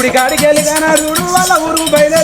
గుడి కాడికి వెళ్ళి కానాడు వాళ్ళ ఊరు బయలు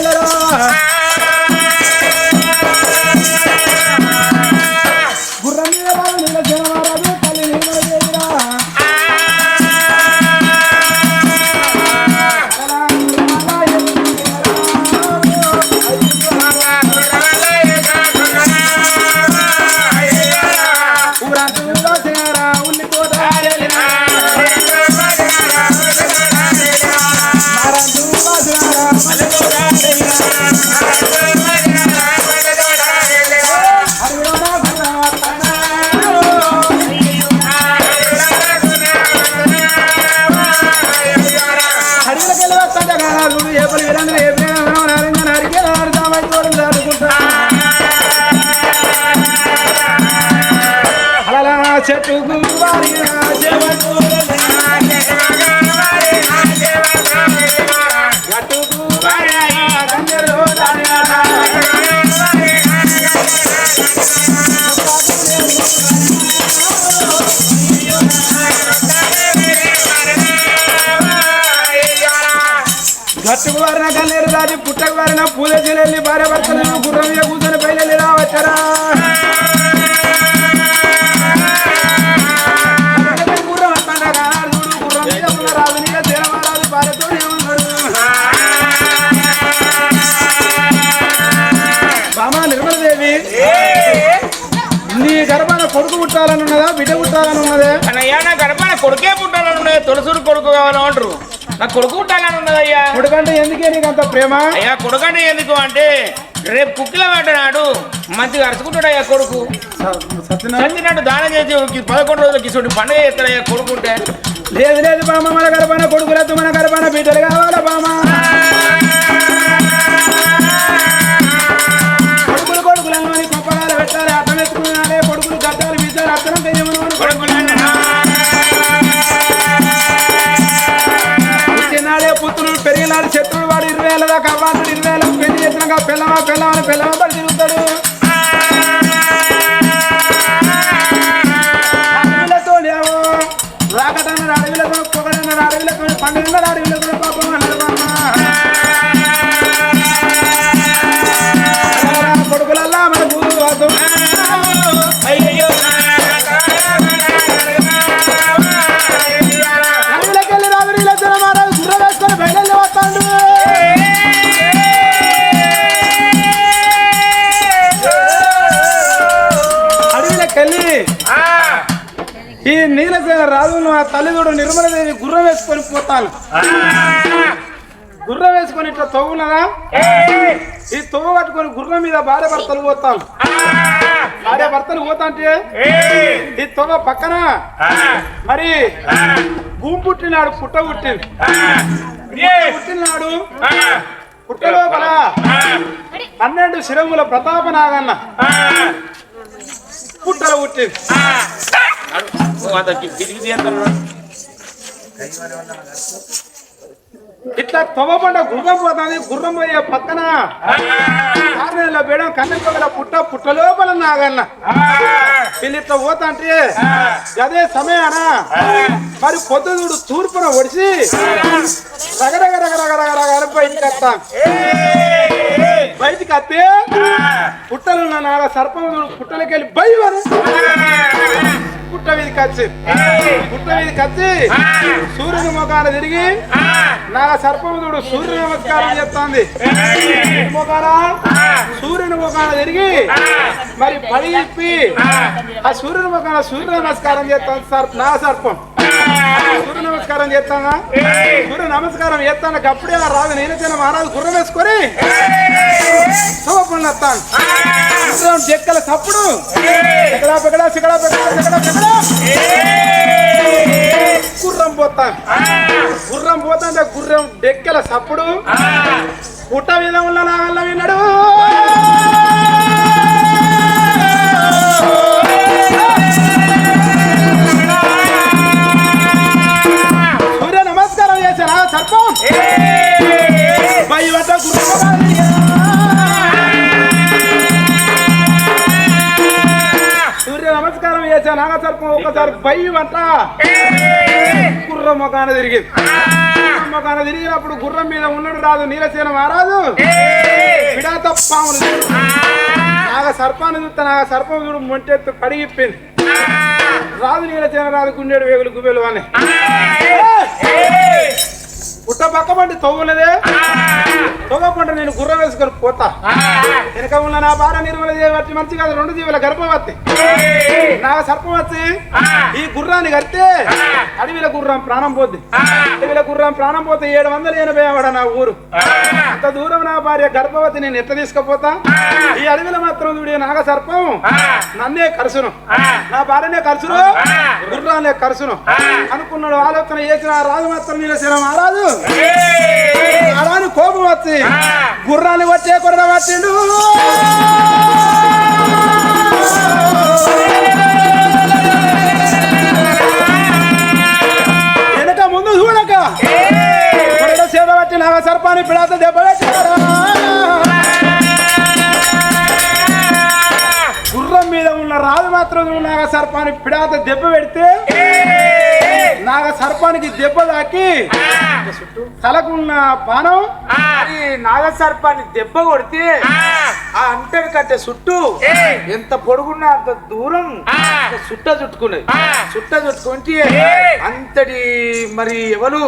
గట్టుకు వారిన కన్నేరు దాటి పుట్టకు వారిన పూలే చెల్లెల్లి భార్య భర్తలను గుర్రం మీద కూర్చొని బయలు రావచ్చరా? కొడుకు పుట్టాలని ఉన్నదా బిడ్డ పుట్టాలని ఉన్నదే అన్నయ్యా నా గడప కొడుకే పుట్టాలని ఉన్నది తొలసూరు కొడుకు కావాలంటారు. నా కొడుకు పుట్టాలని ఉన్నదయ్యా. కొడుకంటే ఎందుకే నీకు అంత ప్రేమ? అయ్యా కొడుకు అంటే ఎందుకు అంటే రేపు కుక్కిల నాడు మంచిగా అరుచుకుంటాడు అయ్యా కొడుకు చచ్చినట్టు దానం చేసి పదకొండు రోజులకి ఇటువంటి పండుగ చేస్తాడయ్యా కొడుకుంటే లేదు లేదు బామ్మ మన గర్భాన కొడుకులతో మన గర్భాన బిడ్డలు కావాలా బామ్మ? పుత్రుడు పెరిగినాడు శత్రుడు వాడు ఇరవై ఏళ్ళ దాకా అవ్వాడు ఇరవై ఏళ్ళ పెళ్ళి చేసినాక పిల్లవా పిల్లమని పిల్లమ పడి తిరుగుతాడు ఈ నీలసేన రాజును ఆ తల్లిదోడు నిర్మలదేవి గుర్రం వేసుకొని పోతాను. గుర్రం వేసుకొని ఇట్లా తవ్వునదా? ఏయ్, ఈ తవ్వు పట్టుకొని గుర్రం మీద భార్య భర్తలు పోతాను భార్య భర్తలు పోతాంటే ఈ తవ్వ పక్కన మరి భూమి పుట్టినాడు పుట్ట పుట్టింది. పుట్టినాడు ఆ, పుట్ట లోపల ఆ, పన్నెండు శిరముల ప్రతాప నాగన్న పుట్టలు పుట్టింది. ఇట్లా తవ్వబడ్డ గుర్రం పోతుంది గుర్రం పోయే పక్కన. ఆరునేళ్ళ బేడం కన్నె పగల పుట్ట పుట్ట లోపల నాగన్న వీళ్ళు ఇట్లా పోతాంటే అదే సమయాన మరి పొద్దుడు తూర్పున ఒడిసి రగరగ రగ రగ రగ రగ అని బయటికి అత్తే పుట్టలున్న నాగ సర్పం పుట్టలకి వెళ్ళి బయలు పుట్ట మీదకి వచ్చి. పుట్ట మీదకి వచ్చి సూర్యుని ముఖాన తిరిగి నాగ సర్పముడు సూర్య నమస్కారం చెప్తాంది ముఖాన సూర్యుని ముఖాన తిరిగి మరి పడి చెప్పి ఆ సూర్యుని ముఖాన సూర్య నమస్కారం చేస్తాను సార్ నా సర్పం. సూర్య నమస్కారం చేస్తానా సూర్య నమస్కారం చేస్తాను అప్పుడే రాదు. రాజు నేను చిన్న మహారాజు గుర్రం వేసుకొని శుభపనులు వస్తాను గుర్రం చెక్కల తప్పుడు ఎక్కడా పెక్కడా సిగడా సిగడా పెక్కడా గుర్రం పోతాను గుర్రం పోతాంటే గుర్రం డెక్కల సప్పుడు పుట్ట ఉన్న నాగల్ల విన్నాడు. సూర్య నమస్కారం చేశారా సర్పం? భయపడ్డ గుర్రం సర్పం ఒకసారి భయమంట గుర్రం మొగాన తిరిగింది మొగాన తిరిగినప్పుడు గుర్రం మీద ఉన్నడు రాదు నీలసేన మారాదు పిడాత పాములు నాగ సర్పాన్ని చూస్తే నాగ సర్పం చూడు మొంటెత్తు కడిగిప్పింది. రాదు నీలసేన రాదు గుండెడు వేగులు గుబెలు అని పుట్ట పక్క పండి తవ్వులదే. తవ్వకుండా నేను గుర్రం వేసుకొని పోతా. వెనక ఉన్న నా భార్య నిర్మల చేయబట్టి మంచి కాదు రెండు జీవుల గర్భవతి. నా సర్పం వచ్చి ఈ గుర్రాన్ని కడితే అడవిల గుర్రం ప్రాణం పోద్ది. అడవిల గుర్రం ప్రాణం పోతే ఏడు వందల ఎనభై ఆవిడ నా ఊరు. అంత దూరం నా భార్య గర్భవతి నేను ఎట్లా తీసుకుపోతా? ఈ అడవిలో మాత్రం చూడే నాగ సర్పం నన్నే కరుసును. నా భార్యనే కరుసును. గుర్రాన్నే కరుసును. అనుకున్నాడు ఆలోచన చేసిన రాజు మాత్రం నీలసిన మహారాజు అలాని కోపం వచ్చి గుర్రాన్ని వచ్చే కొరడ వచ్చిండు వెనక ముందు చూడక. సేద పట్టి నాగ సర్పాన్ని పిడాత దెబ్బ గుర్రం మీద ఉన్న రాజు మాత్రం నాగ సర్పాన్ని పిడాత దెబ్బ పెడితే నాగ సర్పానికి దెబ్బ తాకి తలకున్న పానం అది నాగసర్పాన్ని దెబ్బ కొడితే ఆ. అంటడి కట్టే చుట్టూ ఎంత పొడుగున్నా అంత దూరం ఒక సుట్ట చుట్టుకున్నది. సుట్ట చుట్టుకుంటే అంతటి మరి ఎవరు?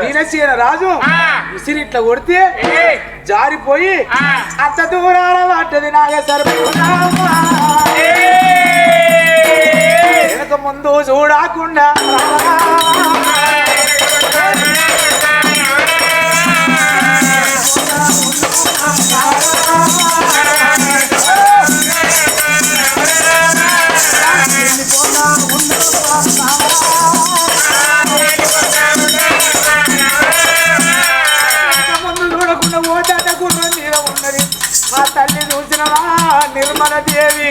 దీనసేన రాజు విసిరి ఇట్లా కొడితే జారిపోయి అంత దూరాల పట్టది నాగసర్పం. వెనక ముందు చూడకుండా ముందు చూడకుండా ఆ తల్లి చూసినవా? నిర్మల దేవి.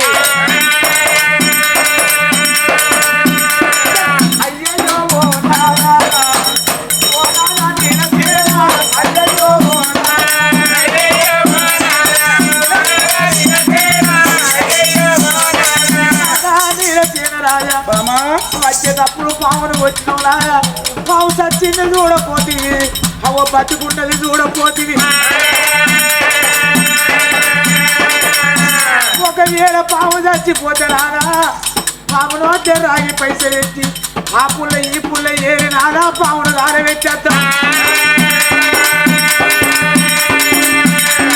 బతుకున్నది చూడపోతుంది ఒకవేళ పాము చచ్చిపోతే నానా పాము నోటే రాగి పైసలు ఎత్తి ఆ పుల్ల ఈ పుల్ల ఏరి నానా పామును దారవెచ్చేద్దాం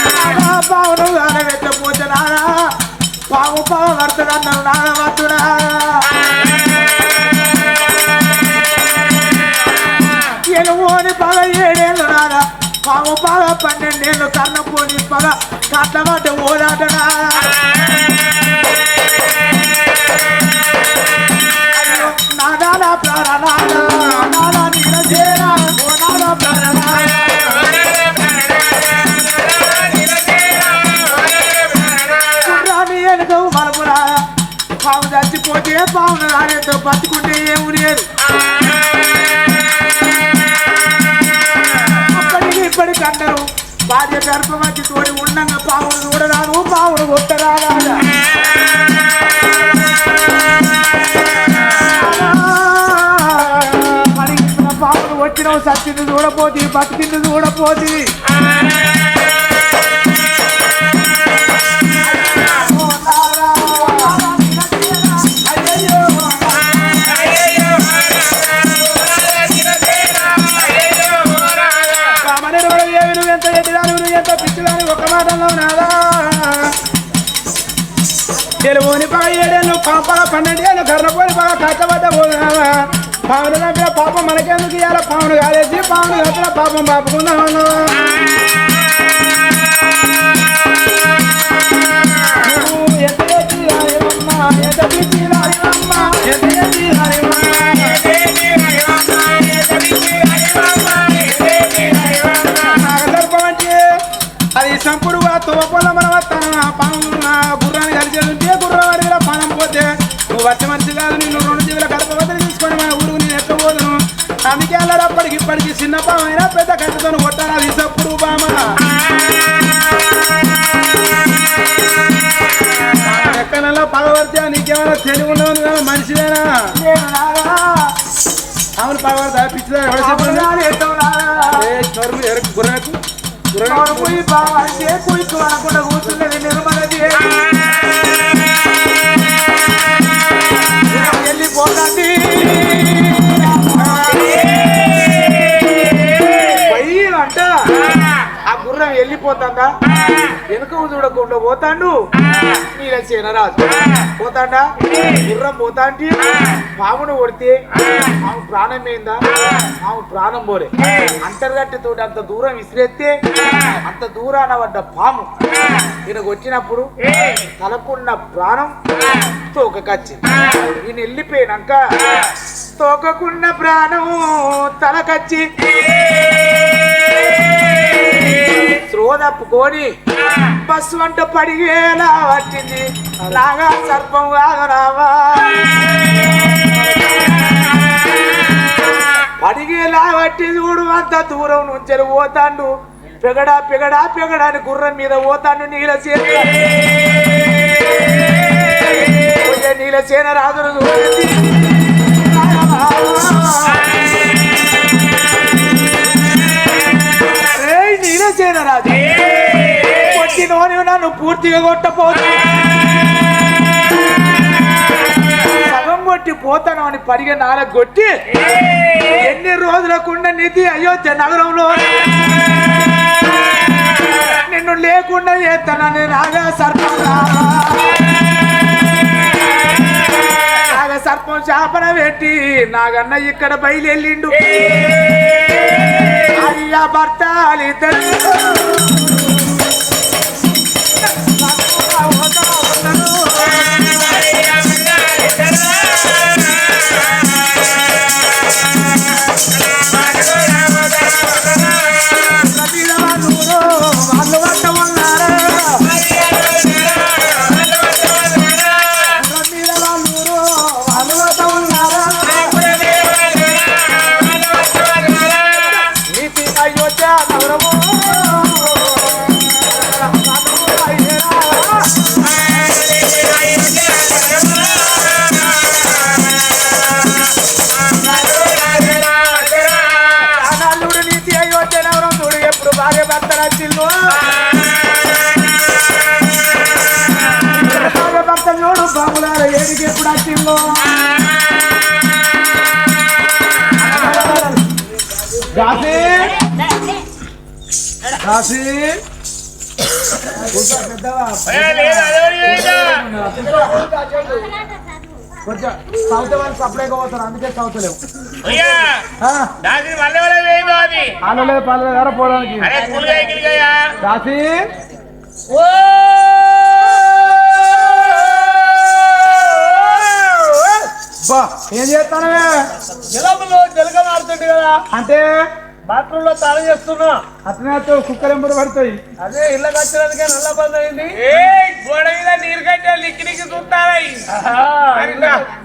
పావును పామును దారవెచ్చపోతే నానా పాము పాము పడుతుందన్నాను నాన్న వద్దునా పన్నెండేళ్ళు కన్నపోని పగ కట్టమాట ఓదాట నాదా అయ్యో, నాదా నీల చేరా? ఓ నాదా ప్రాణ పాము చచ్చిపోతే పామును రాలేదు బతుకుంటే ఏమి భార్య గర్భవతి తోడి ఉండంగా పావును చూడరాను పావును కొట్టరాదా మడిగిన పావును వచ్చినావు సచ్చింది చూడపోతి బతికింది చూడపోతి తెలుగుని పగ ఏడేళ్ళు పాప పన్నెండేళ్ళు కర్రపోని బాగా కట్టబడ్డ పోదావా పావును చంపిన పాపం మనకెందుకు ఇవాళ పావును కాలేసి పావును కట్టిన పాపం పాపుకుందామన్నా నువ్వు ఎంత ఎత్తిరాయవమ్మా, ఎంత పిచ్చిరాయవమ్మా, ఎంత నువ్వు వచ్చి మనిషి కాదు నిన్ను రెండు జీవుల గర్భవతిని తీసుకొని మన ఊరుకు నేను ఎక్కబోదును. అందుకే అల్లడు అప్పటికి ఇప్పటికి చిన్న పాము అయినా పెద్ద కట్టతో కొట్టాను అది సప్పుడు బామ ఎక్కడన్నా పగవర్తే నీకేమైనా తెలివి ఉండదు కదా మనిషివేనా? నాదా అవును పగవర్తా పిచ్చిదా ఎవడ చెప్పండి? గుర్రకు? గుర్రకు? పోయి బాగా కూర్చున్నది నిర్మలది. అంట ఆ గుర్రం వెళ్ళిపోతుందా? వెనుక చూడకుండా పోతాండు? నీళ్ళ సేనరాజు. పోతాండా? గుర్రం పోతాంటి? పామును కొడితే ఆమె ప్రాణం ఏందా? ఆమె ప్రాణం పోలే. అంతర్గట్టి తోటి అంత దూరం విసిరేస్తే అంత దూరాన పడ్డ పాము ఈయనకు వచ్చినప్పుడు తలకున్న ప్రాణం తోకకొచ్చి ఈయన వెళ్ళిపోయినాక తోకకున్న ప్రాణము తలకచ్చి శ్రోదప్పుకొని బస్సు వంట పడిగేలా వచ్చింది రాగా సర్పం కాదరావా పడిగేలా పట్టి చూడు అంత దూరం నుంచి పోతాండు. పెగడా పెగడా పెగడా అని గుర్రం మీద పోతాండు నీల సేన. నీల సేన రాజును చూడండి. సగం పూర్తిగా కొట్టపోతు సగం కొట్టి పోతాను అని పరిగె నాల కొట్టి ఎన్ని రోజులకుండా నిధి అయోధ్య నగరంలో నిన్ను లేకుండా చేస్తానని రాగా సర్పం రాగా సర్పం చేపన పెట్టి నాగన్న ఇక్కడ బయలుదేరిండు అయ్యా భర్త ఇద్దరు దాసి దాసి కొంచెం సౌత్ వాళ్ళు సప్లై పోతారు అందుకే సౌతలేవు పాలలేదు కదా పోవడానికి అరే కూలిగా ఏం చేస్తానవే? జలంలో జలగం ఆడుతుంది కదా. అంటే బాత్రూమ్లో తాళం చేస్తున్నా అట్నే కుక్కలు ఎంబడి పడతాయి. అదే ఇళ్ళకి వచ్చినందుకే నల్ల బంద్ అయింది. ఏ గోడ మీద నీరు కట్టే లిక్కి లిక్కి చూస్తారై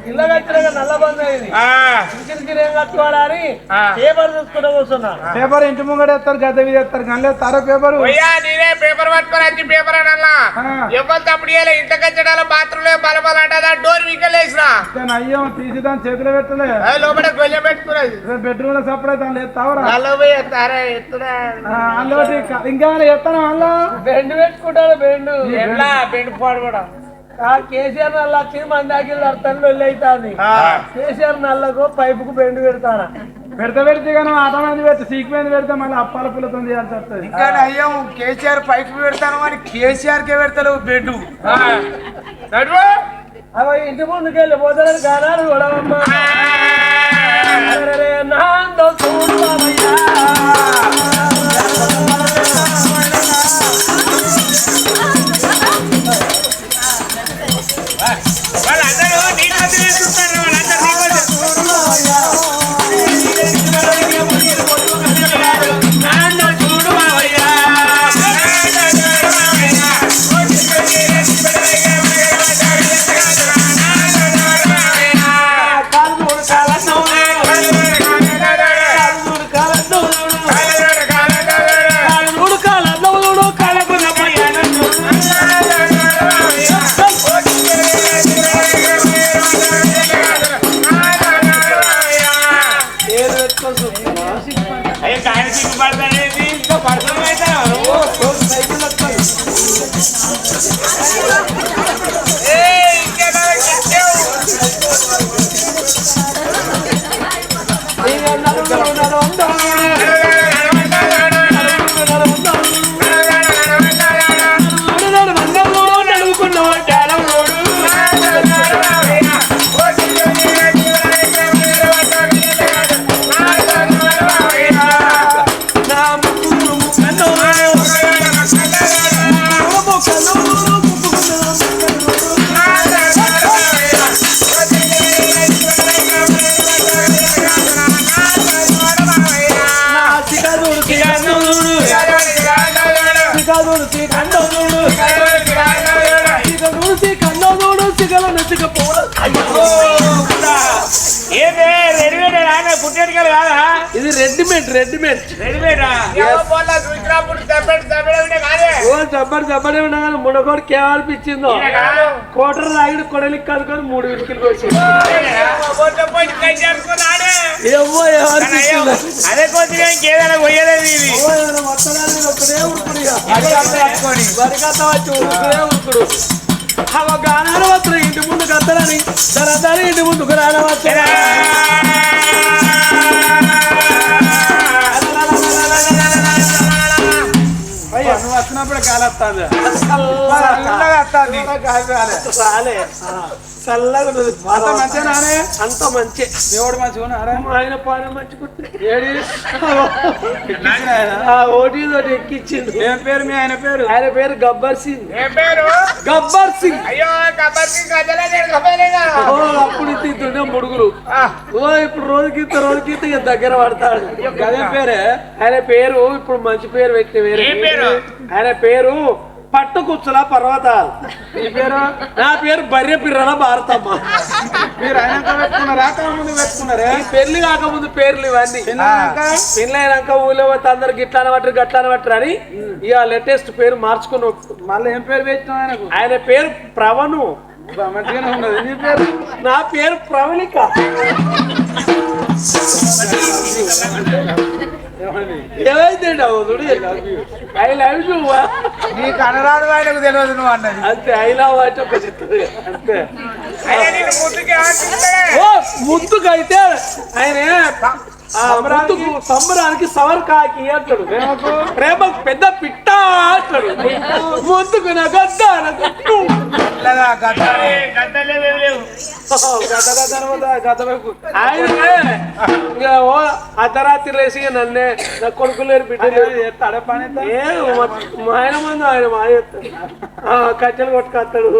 ఇళ్ళకి వచ్చినాక నల్ల బంద్ అయింది. కిరికిరి ఏం కట్టుకోవాలని ఆ. పేపర్ చూసుకుంటూ కూర్చున్నా. పేపర్ ఇంటి ముంగడ ఎత్తారు గద్ద మీద ఎత్తారు కానీ తారో పేపరు. నేనే పేపర్ పట్టుకొని వచ్చి పేపర్ అనల్లా. ఎవరు తప్పుడు చేయలే? ఇంత కచ్చడాల బాత్రూమ్లో బలబల అంటే డోర్ వీకలేసిన అయ్యో తీసి దాని చేతిలో పెట్టలే. లోపల గొల్లె పెట్టుకున్నది బెడ్రూమ్లో సప్లై దాని ఎత్తావరా అందులో ఇంకా ఎత్తాను అలా బెండ్ పెట్టుకుంటాడు బెండ్. ఎట్లా? బెండ్ పాడు కూడా. కేసీఆర్ నల్ల వచ్చి మన దగ్గర అర్థం అవుతుంది. కేసీఆర్ నల్లకు పైపుకు బెండ్ పెడతారా పెడత పెడితే కానీ ఆట మీద పెడితే? సీక్ మీద పెడితే మళ్ళీ అప్పాల పుల్లతో చేయాల్సి వస్తుంది. ఇంకా అయ్యాం కేసీఆర్ పైపు పెడతాను అని కేసీఆర్ కే పెడతలేవు బెడ్. నడువు? అవి ఇంటి ముందుకు వెళ్ళి పోతారని గానాలు గొడవమ్మ అరెరే, నాందో చూడవయ్యా. ఏమే రెడీమేడ్ రాగా పుట్టేటికలు కాదా? ఇది రెడ్డిమేడ్ రెడ్డిమేడ్ రెడీమేడా ఓ ఉన్నా కానీ మునగోడు కేవలిపించిందో కోటర్ రాగిడి కొడలికి కనుకొని మూడు విడికిలు వచ్చి ఏవో ఏమనిపించిందో అదే కొద్దిగా ఇంకేదైనా ఇది. వరికత్త వచ్చి అవ గానాలు వస్తారు ఇంటి ముందు కత్తరని ఇంటి ముందుకు రానవచ్చు వచ్చినప్పుడు కాలేస్తాను రాలే. చల్లగా. అంత మంచి. దేవుడు మంచిగా ఉన్నారా ఆయన పాన మంచి కుట్టి ఏడి ఆ ఓటీ తోటి ఎక్కిచ్చిండు ఏం పేరు మీ ఆయన పేరు? ఆయన పేరు గబ్బర్ సింగ్. ఏం పేరు? గబ్బర్ సింగ్. అయ్యో కబడ్డీగా ఓ అప్పుడు తింటుండే ముడుగులు. ఓ ఇప్పుడు రోజుకి రోజుకి దగ్గర పడతాడు. గదే పేరే? ఆయన పేరు ఇప్పుడు మంచి పేరు పెట్టిన వేరే ఏం పేరు? ఆయన పేరు పట్టు కుచ్చుల పర్వతాలు మీ పేరు? నా పేరు బర్రె పిర్రల భారతమ్మ. మీరు అయినాక పెట్టుకున్నారా? ఈ పెళ్ళి కాకముందు పేర్లు ఇవన్నీ. పెళ్ళైనాక? ఊళ్ళో పోతే అందరు గిట్లా అనబట్టరు గట్లా అనబట్టరు అని ఇక లేటెస్ట్ పేరు మార్చుకుని మళ్ళీ ఏం పేరు ఆయనకు? ఆయన పేరు ప్రవణు. నీ పేరు? నా పేరు ప్రవళిక ఏమండి? ఏమైందండి అవుతుడు ఐ లవ్ యూ నీకు అనరాదు ఆయనకు తెలియదు నువ్వు అన్నది. అంతే లవ్ అంటే ఒక చిత్రం అంతే. ముందుకైతే ఆయన సంబరానికి సవర్ కాకి అంటాడు. ప్రేమకు పెద్ద పిట్ట అంటాడు. ముందుకు నా గద్ద అర్ధరాత్రి లేసి నన్నే నా కొడుకు లేరు బిడ్డ లేరు. తడ పని ఏ మా ఆయన మంది ఆయన మా కట్టెలు కొట్టుకొస్తాడు.